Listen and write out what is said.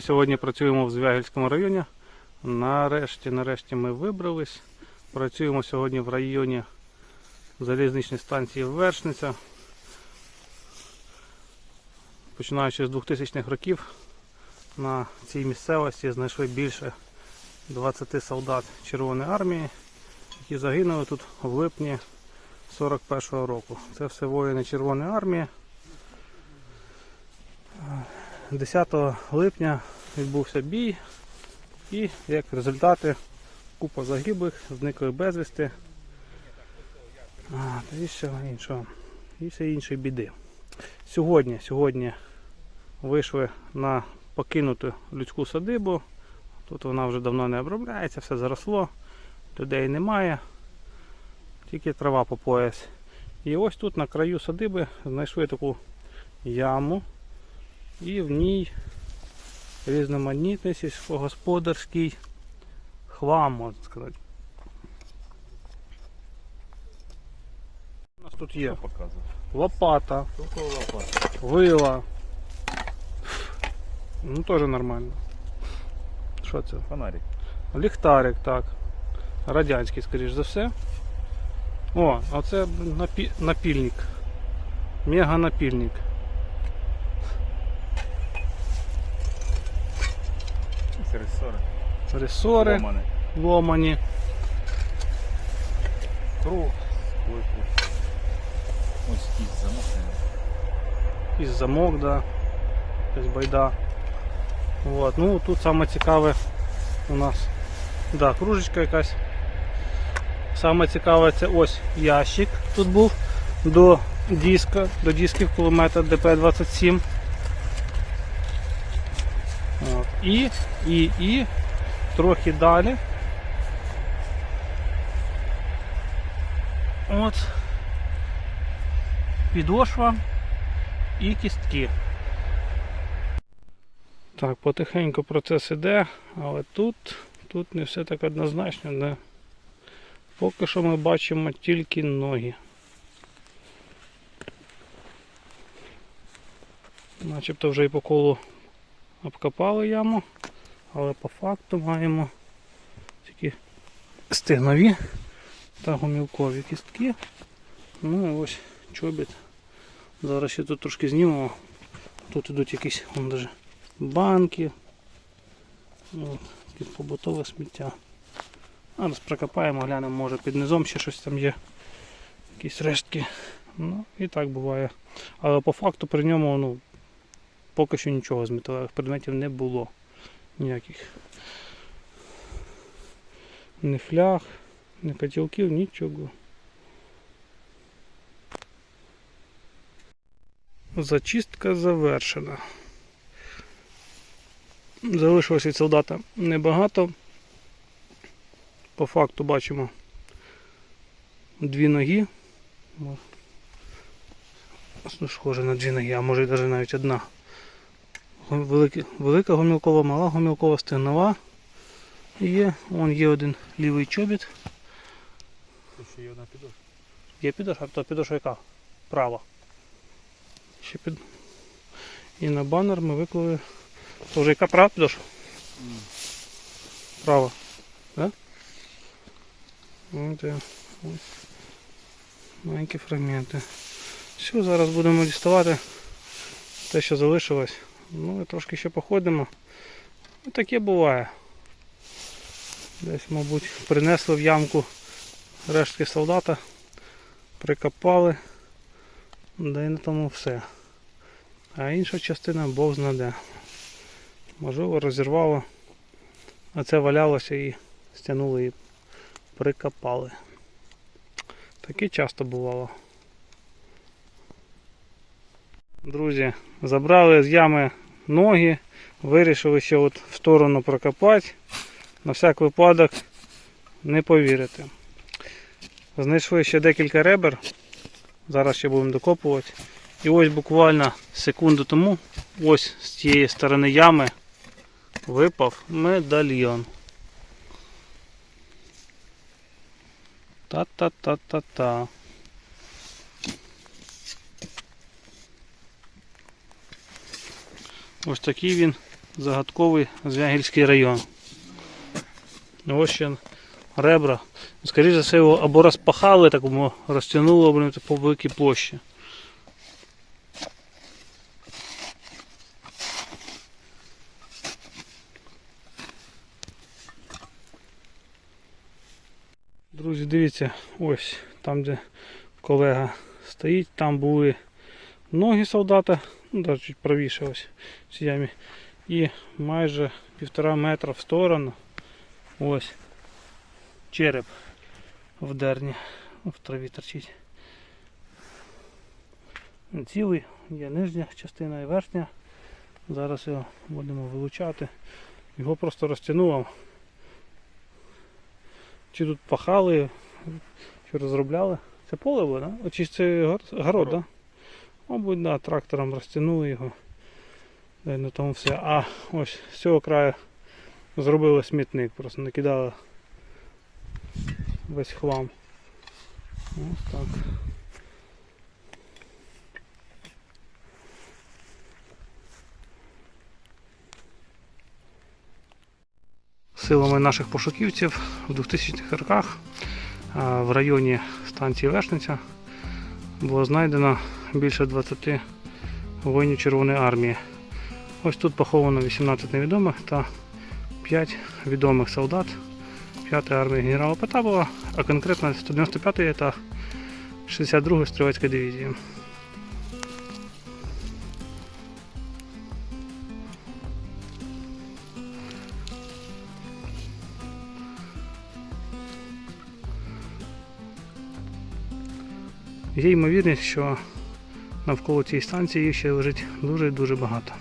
Ми сьогодні працюємо в Звягільському районі. Нарешті, нарешті ми вибрались. Працюємо сьогодні в районі залізничної станції Вершниця. Починаючи з 2000-х років на цій місцевості знайшли більше 20 солдат Червоної армії, які загинули тут в липні 41-го року. Це все воїни Червоної армії. 10 липня відбувся бій і як результати купа загиблих, зникли безвісти а, і всього іншого. І все інші біди. Сьогодні, сьогодні вийшли на покинуту людську садибу. Тут вона вже давно не обробляється, все заросло, людей немає, тільки трава по пояс. І ось тут на краю садиби знайшли таку яму і в ній різноманітний сільськогосподарський хлам, можна сказати. У нас тут є лопата, вила. Ну теж нормально. Що це? Фонарик. Ліхтарик, так. Радянський, скоріш за все. О, а це напі... напільник. Мега напільник. Рессоры. Ресори Ломаны. ломані. Круг. Койку. Ось кисть замотаний. Із замок, да. Якась байда. Вот. Ну тут саме цікаве у нас. Да, кружечка якась. Саме цікаве це ось ящик тут був до диска, до дисків кулемета ДП-27. От. І, і, і трохи далі. От підошва і кістки. Так, потихеньку процес іде, але тут, тут не все так однозначно. Не. Поки що ми бачимо тільки ноги. Начебто вже і по колу обкопали яму, але по факту маємо тільки стегнові та гомілкові кістки. Ну і ось чобіт. Зараз ще тут трошки знімемо. Тут ідуть якісь вон даже банки. От, побутове сміття. Зараз прокопаємо, глянемо, може під низом ще щось там є. Якісь рештки. Ну і так буває. Але по факту при ньому ну, поки що нічого з металевих предметів не було. Ніяких. Ні фляг, ні котілків, нічого. Зачистка завершена. Залишилось від солдата небагато. По факту бачимо дві ноги. Ну, Схоже на дві ноги, а може навіть навіть одна. Велика, велика гомілкова, мала гомілкова стегнова. Є, вон є один лівий чобіт. Ще є одна підошва. Є підошва, то підошва яка? Права. Ще під... І на банер ми виклали. То вже яка права підошва? Права. Да? От. Ось. Маленькі фрагменти. Все, зараз будемо діставати те, що залишилось. Ну і трошки ще походимо. Ну, таке буває. Десь, мабуть, принесли в ямку рештки солдата, прикопали, да і на тому все. А інша частина Бог знаде. Можливо, розірвало, а це валялося і стягнули і прикопали. Таке часто бувало. Друзі, забрали з ями ноги, вирішили ще от в сторону прокопати. На всяк випадок не повірите. Знайшли ще декілька ребер. Зараз ще будемо докопувати. І ось буквально секунду тому ось з цієї сторони ями випав медальйон. Та-та-та-та-та. Ось такий він загадковий Звягільський район. Ось ще ребра. Скоріше за все його або розпахали, так або розтягнуло блін, по великій площі. Друзі, дивіться, ось там, де колега стоїть, там були ноги солдата, ну навіть чуть правіше ось в цій ямі. І майже півтора метра в сторону ось череп в дерні в траві торчить. Цілий, є нижня частина і верхня. Зараз його будемо вилучати. Його просто розтягнуло. Чи тут пахали, чи розробляли. Це поле було, да? Чи це гор- город, так? Да? Мабуть, да, трактором розтягнули його. Да, на тому все. А ось з цього краю зробили смітник, просто накидали весь хлам. Ось так. Силами наших пошуківців в 2000-х роках в районі станції Вешниця було знайдено більше 20 воїнів Червоної армії. Ось тут поховано 18 невідомих та 5 відомих солдат 5-ї армії генерала Потапова, а конкретно 195-ї та 62-ї стрілецької дивізії. Є ймовірність, що навколо цієї станції ще лежить дуже-дуже багато.